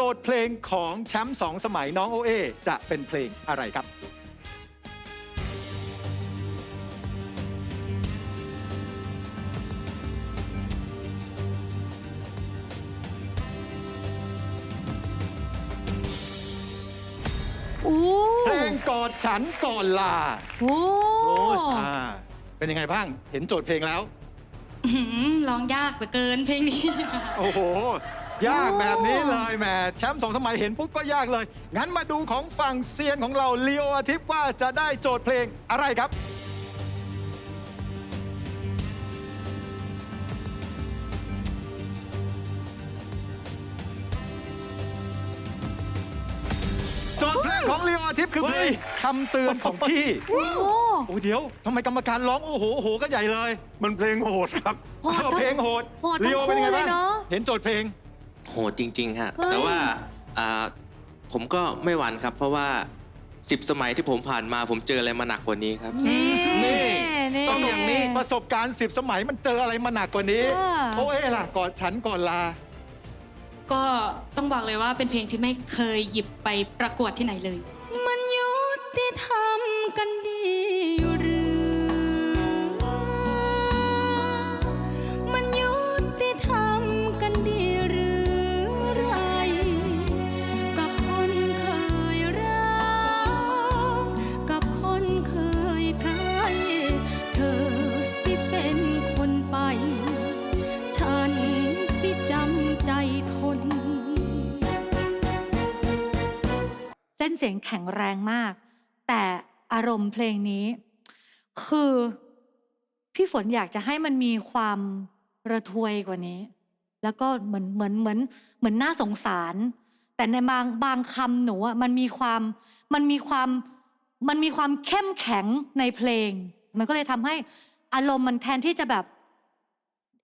โจทย์เพลงของแชมป์สองสมัยน้องโอเอจะเป็นเพลงอะไรครับ อู้เพลงกอดฉันก่อนลาโอ้อ่าเป็นยังไงบ้าง เห็นโจทย์เพลงแล้ว อื้อหือร้องยากเหลือเกินเพลงนี้ โอ้โห ยากแบบนี้เลยแหมแชมป์สองสมัยเห็นปุ๊บก็ยากเลย งั้นมาดูของฝั่งเซียนของเราลีโออาทิตย์ว่าจะได้โจทย์เพลงอะไรครับโจทย์เพลงของลีโออาทิตย์คือเพลงคำเตือนของพี่โอ้โอ้เดี๋ยวทำไมกรรมการร้องโอ้โหโอ้โหก็ใหญ่เลยมันเพลงโหดครับ โหดอ้าวทั้ง เพลงโหดโหดทั้งลีโอเป็นยังไงบ้างคู่เลยเนอะ เห็นโจทย์เพลง โหดจริง ๆ ฮะ เฮ้ย แต่ว่าอ่าผมก็ไม่หวั่นครับ เพราะว่า 10 สมัยที่ผมผ่านมาผมเจออะไรมาหนักกว่านี้ครับ นี่นี่นี่ต้องอย่างนี้ ประสบการณ์10สมัยมันเจออะไรมาหนักกว่านี้เออโอ้เอ้ล่ะก่อนฉันก่อนลา ก็ต้องบอกเลยว่าเป็นเพลงที่ไม่เคยหยิบไปประกวดที่ไหนเลย มันยุติธรร เส้นเสียงแข็งแรงมาก แต่อารมณ์เพลงนี้ คือพี่ฝนอยากจะให้มันมีความระทวยกว่านี้ แล้วก็เหมือนเหมือนเหมือนเหมือนน่าสงสาร แต่ในบางบางคำหนูอะมันมีความมันมีความมันมีความเข้มแข็งในเพลง มันก็เลยทำให้อารมณ์มันแทนที่จะแบบ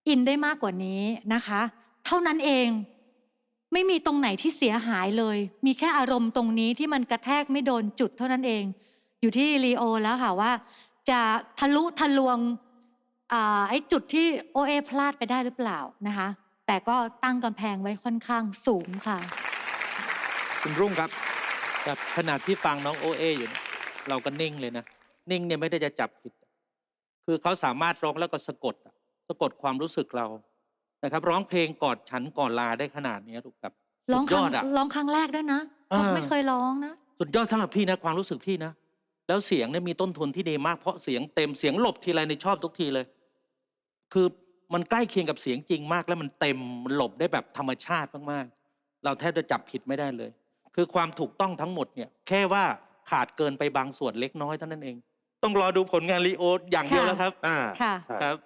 อินได้มากกว่านี้นะคะ เท่านั้นเอง ไม่มีตรงไหนที่เสียหายเลย มีแค่อารมณ์ตรงนี้ที่มันกระแทกไม่โดนจุดเท่านั้นเอง อยู่ที่ลีโอแล้วค่ะว่า จะทะลุทะลวงอ่าไอ้จุดที่โอเอพลาดไปได้หรือเปล่านะคะ แต่ก็ตั้งกำแพงไว้ค่อนข้างสูงค่ะ คุณรุ่งครับครับขนาดที่ฟังน้องโอเออยู่เนี่ยเราก็นิ่งเลยนะ นิ่งเนี่ยไม่ได้จะจับผิด คือเขาสามารถร้องแล้วก็สะกดอะสะกดความรู้สึกเรา นะครับ ร้องเพลงกอดฉันก่อนลาได้ขนาดนี้ลูกครับร้สุองดคยรั้องดอะร้องครั้งแรกด้วยนะอ่าไม่เคยร้องนะ สุดยอดสำหรับพี่นะความรู้สึกพี่นะ แล้วเสียงเนี่ยมีต้นทุนที่ดีมากเพราะเสียงเต็มเสียงหลบทีไรในชอบทุกทีเลย คือมันใกล้เคียงกับเสียงจริงมากแล้วมันเต็มมันหลบได้แบบธรรมชาติมากๆ เราแทบจะจับผิดไม่ได้เลย คือความถูกต้องทั้งหมดเนี่ย แค่ว่าขาดเกินไปบางส่วนเล็กน้อยเท่านั้นเอง ต้องรอดูผลงานลีโออย่างเดียวแล้วครับอ่าค่ะใช่ครับ